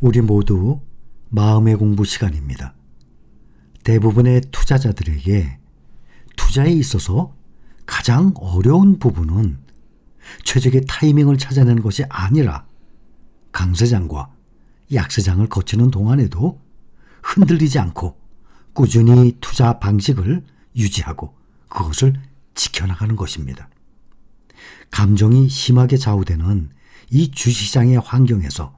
우리 모두 마음의 공부 시간입니다. 대부분의 투자자들에게 투자에 있어서 가장 어려운 부분은 최적의 타이밍을 찾아내는 것이 아니라 강세장과 약세장을 거치는 동안에도 흔들리지 않고 꾸준히 투자 방식을 유지하고 그것을 지켜나가는 것입니다. 감정이 심하게 좌우되는 이 주시장의 환경에서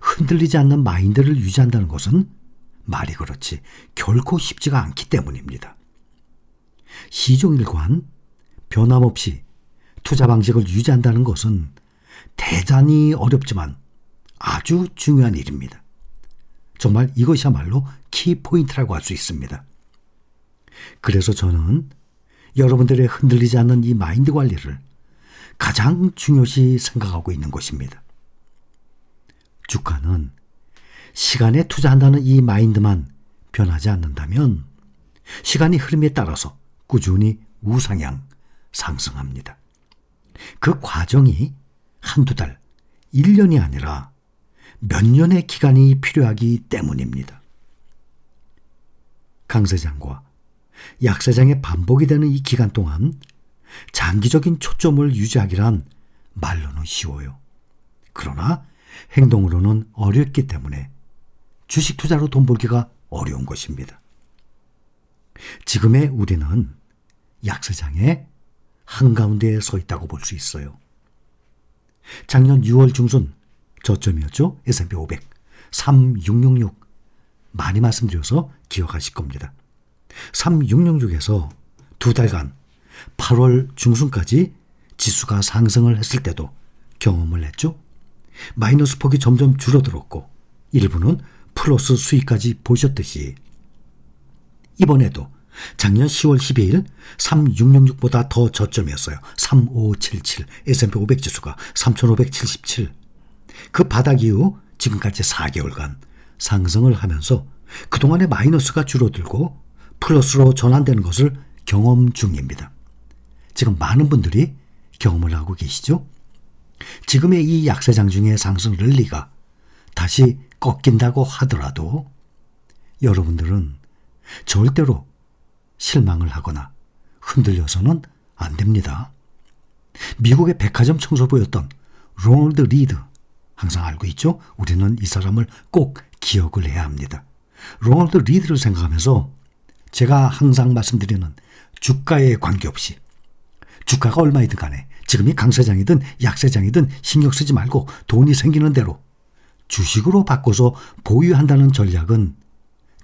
흔들리지 않는 마인드를 유지한다는 것은 말이 그렇지 결코 쉽지가 않기 때문입니다. 시종일관 변함없이 투자 방식을 유지한다는 것은 대단히 어렵지만 아주 중요한 일입니다. 정말 이것이야말로 키포인트라고 할 수 있습니다. 그래서 저는 여러분들의 흔들리지 않는 이 마인드 관리를 가장 중요시 생각하고 있는 것입니다. 주가는 시간에 투자한다는 이 마인드만 변하지 않는다면 시간의 흐름에 따라서 꾸준히 우상향 상승합니다. 그 과정이 한두 달, 1년이 아니라 몇 년의 기간이 필요하기 때문입니다. 강세장과 약세장의 반복이 되는 이 기간 동안 장기적인 초점을 유지하기란 말로는 쉬워요. 그러나 행동으로는 어렵기 때문에 주식 투자로 돈 벌기가 어려운 것입니다. 지금의 우리는 약세장의 한가운데에 서 있다고 볼 수 있어요. 작년 6월 중순 저점이었죠. S&P 500 3666 많이 말씀드려서 기억하실 겁니다. 3666에서 두 달간 8월 중순까지 지수가 상승을 했을 때도 경험을 했죠. 마이너스 폭이 점점 줄어들었고 일부는 플러스 수익까지 보셨듯이 이번에도 작년 10월 12일 3666보다 더 저점이었어요. 3577 S&P 500 지수가 3577. 그 바닥 이후 지금까지 4개월간 상승을 하면서 그동안의 마이너스가 줄어들고 플러스로 전환되는 것을 경험 중입니다. 지금 많은 분들이 경험을 하고 계시죠? 지금의 이 약세장 중의 상승 랠리가 다시 꺾인다고 하더라도 여러분들은 절대로 실망을 하거나 흔들려서는 안 됩니다. 미국의 백화점 청소부였던 로널드 리드 항상 알고 있죠? 우리는 이 사람을 꼭 기억을 해야 합니다. 로널드 리드를 생각하면서 제가 항상 말씀드리는 주가에 관계없이 주가가 얼마이든 간에 지금이 강세장이든 약세장이든 신경 쓰지 말고 돈이 생기는 대로 주식으로 바꿔서 보유한다는 전략은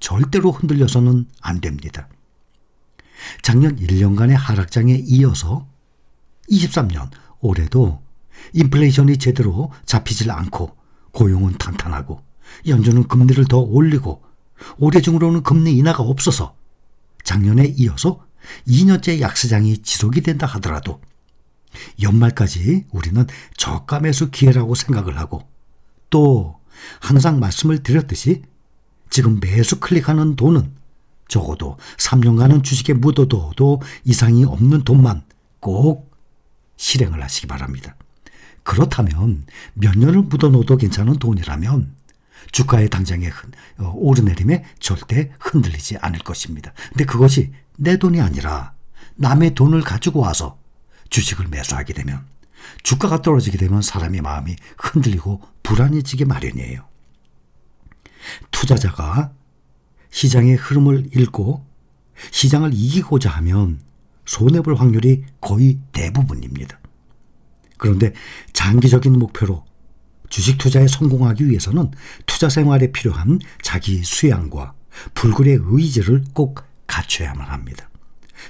절대로 흔들려서는 안 됩니다. 작년 1년간의 하락장에 이어서 23년 올해도 인플레이션이 제대로 잡히질 않고 고용은 탄탄하고 연준은 금리를 더 올리고 올해 중으로는 금리 인하가 없어서 작년에 이어서 2년째 약세장이 지속이 된다 하더라도 연말까지 우리는 저가 매수 기회라고 생각을 하고 또 항상 말씀을 드렸듯이 지금 매수 클릭하는 돈은 적어도 3년간은 주식에 묻어둬도 이상이 없는 돈만 꼭 실행을 하시기 바랍니다. 그렇다면 몇 년을 묻어놓어도 괜찮은 돈이라면 주가의 당장의 어, 오르내림에 절대 흔들리지 않을 것입니다. 근데 그것이 내 돈이 아니라 남의 돈을 가지고 와서 주식을 매수하게 되면 주가가 떨어지게 되면 사람의 마음이 흔들리고 불안해지게 마련이에요. 투자자가 시장의 흐름을 읽고 시장을 이기고자 하면 손해볼 확률이 거의 대부분입니다. 그런데 장기적인 목표로 주식 투자에 성공하기 위해서는 투자 생활에 필요한 자기 수양과 불굴의 의지를 꼭 갖춰야만 합니다.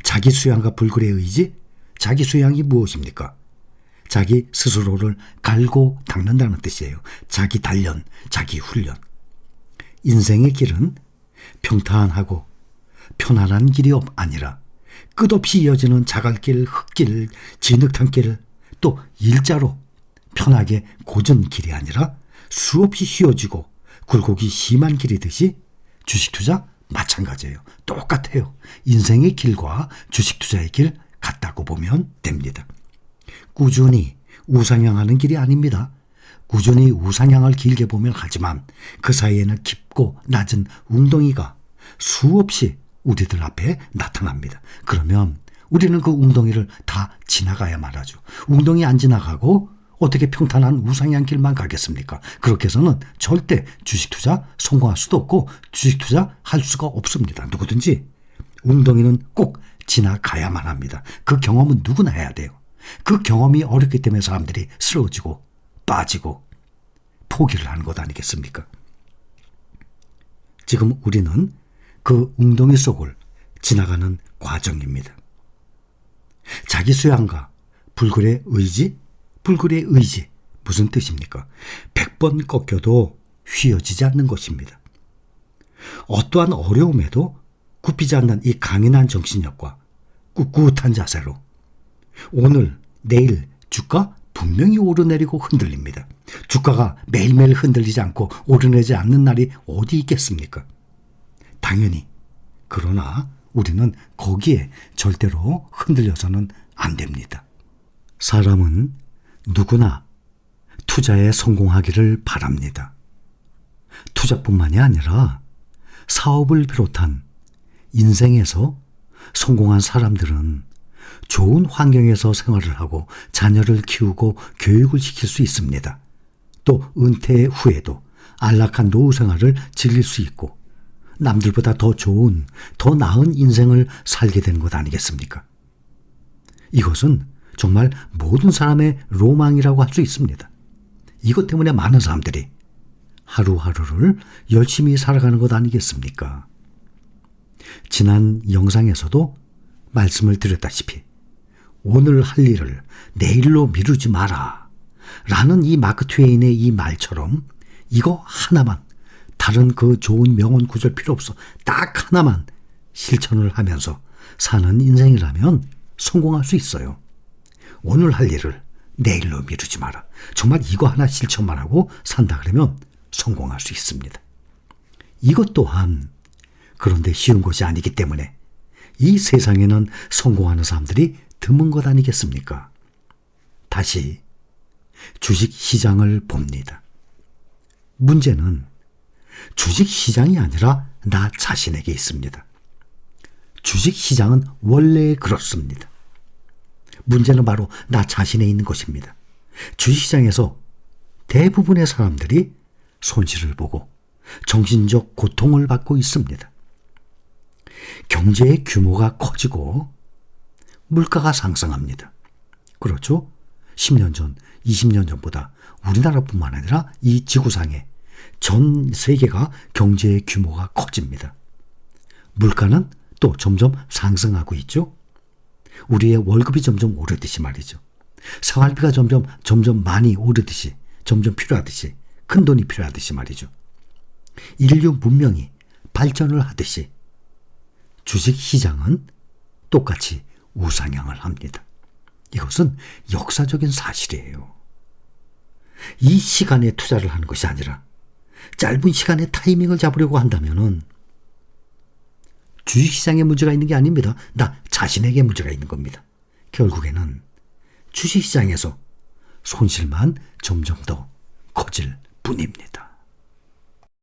자기 수양과 불굴의 의지, 자기 수양이 무엇입니까? 자기 스스로를 갈고 닦는다는 뜻이에요. 자기 단련, 자기 훈련. 인생의 길은 평탄하고 편안한 길이 아니라 끝없이 이어지는 자갈길, 흙길, 진흙탕길, 또 일자로 편하게 고전 길이 아니라 수없이 휘어지고 굴곡이 심한 길이듯이 주식 투자 마찬가지예요. 똑같아요. 인생의 길과 주식 투자의 길 같다고 보면 됩니다. 꾸준히 우상향하는 길이 아닙니다. 꾸준히 우상향을 길게 보면 하지만 그 사이에는 깊고 낮은 웅덩이가 수없이 우리들 앞에 나타납니다. 그러면 우리는 그 웅덩이를 다 지나가야만 하죠. 웅덩이 안 지나가고 어떻게 평탄한 우상향 길만 가겠습니까? 그렇게 해서는 절대 주식 투자 성공할 수도 없고 주식 투자 할 수가 없습니다. 누구든지 웅덩이는 꼭 지나가야만 합니다. 그 경험은 누구나 해야 돼요. 그 경험이 어렵기 때문에 사람들이 쓰러지고 빠지고 포기를 하는 것 아니겠습니까? 지금 우리는 그 웅덩이 속을 지나가는 과정입니다. 자기 수양과 불굴의 의지, 불굴의 의지 무슨 뜻입니까? 100번 꺾여도 휘어지지 않는 것입니다. 어떠한 어려움에도 굽히지 않는 이 강인한 정신력과 꿋꿋한 자세로 오늘, 내일 주가 분명히 오르내리고 흔들립니다. 주가가 매일매일 흔들리지 않고 오르내지 않는 날이 어디 있겠습니까? 당연히. 그러나 우리는 거기에 절대로 흔들려서는 안 됩니다. 사람은 누구나 투자에 성공하기를 바랍니다. 투자뿐만이 아니라 사업을 비롯한 인생에서 성공한 사람들은 좋은 환경에서 생활을 하고 자녀를 키우고 교육을 시킬 수 있습니다. 또 은퇴 후에도 안락한 노후 생활을 즐길 수 있고 남들보다 더 좋은, 더 나은 인생을 살게 되는 것 아니겠습니까? 이것은 정말 모든 사람의 로망이라고 할 수 있습니다. 이것 때문에 많은 사람들이 하루하루를 열심히 살아가는 것 아니겠습니까? 지난 영상에서도 말씀을 드렸다시피 오늘 할 일을 내일로 미루지 마라. 라는 이 마크 트웨인의 이 말처럼 이거 하나만 다른 그 좋은 명언 구절 필요 없어. 딱 하나만 실천을 하면서 사는 인생이라면 성공할 수 있어요. 오늘 할 일을 내일로 미루지 마라. 정말 이거 하나 실천만 하고 산다 그러면 성공할 수 있습니다. 이것 또한 그런데 쉬운 것이 아니기 때문에 이 세상에는 성공하는 사람들이 드문 것 아니겠습니까? 다시 주식 시장을 봅니다. 문제는 주식 시장이 아니라 나 자신에게 있습니다. 주식 시장은 원래 그렇습니다. 문제는 바로 나 자신에 있는 것입니다. 주식 시장에서 대부분의 사람들이 손실을 보고 정신적 고통을 받고 있습니다. 경제의 규모가 커지고 물가가 상승합니다. 그렇죠? 10년 전, 20년 전보다 우리나라뿐만 아니라 이 지구상에 전 세계가 경제의 규모가 커집니다. 물가는 또 점점 상승하고 있죠. 우리의 월급이 점점 오르듯이 말이죠. 생활비가 점점 점점 많이 오르듯이 점점 필요하듯이 큰 돈이 필요하듯이 말이죠. 인류 문명이 발전을 하듯이 주식 시장은 똑같이 우상향을 합니다. 이것은 역사적인 사실이에요. 이 시간에 투자를 하는 것이 아니라 짧은 시간에 타이밍을 잡으려고 한다면은 주식시장에 문제가 있는 게 아닙니다. 나 자신에게 문제가 있는 겁니다. 결국에는 주식시장에서 손실만 점점 더 커질 뿐입니다.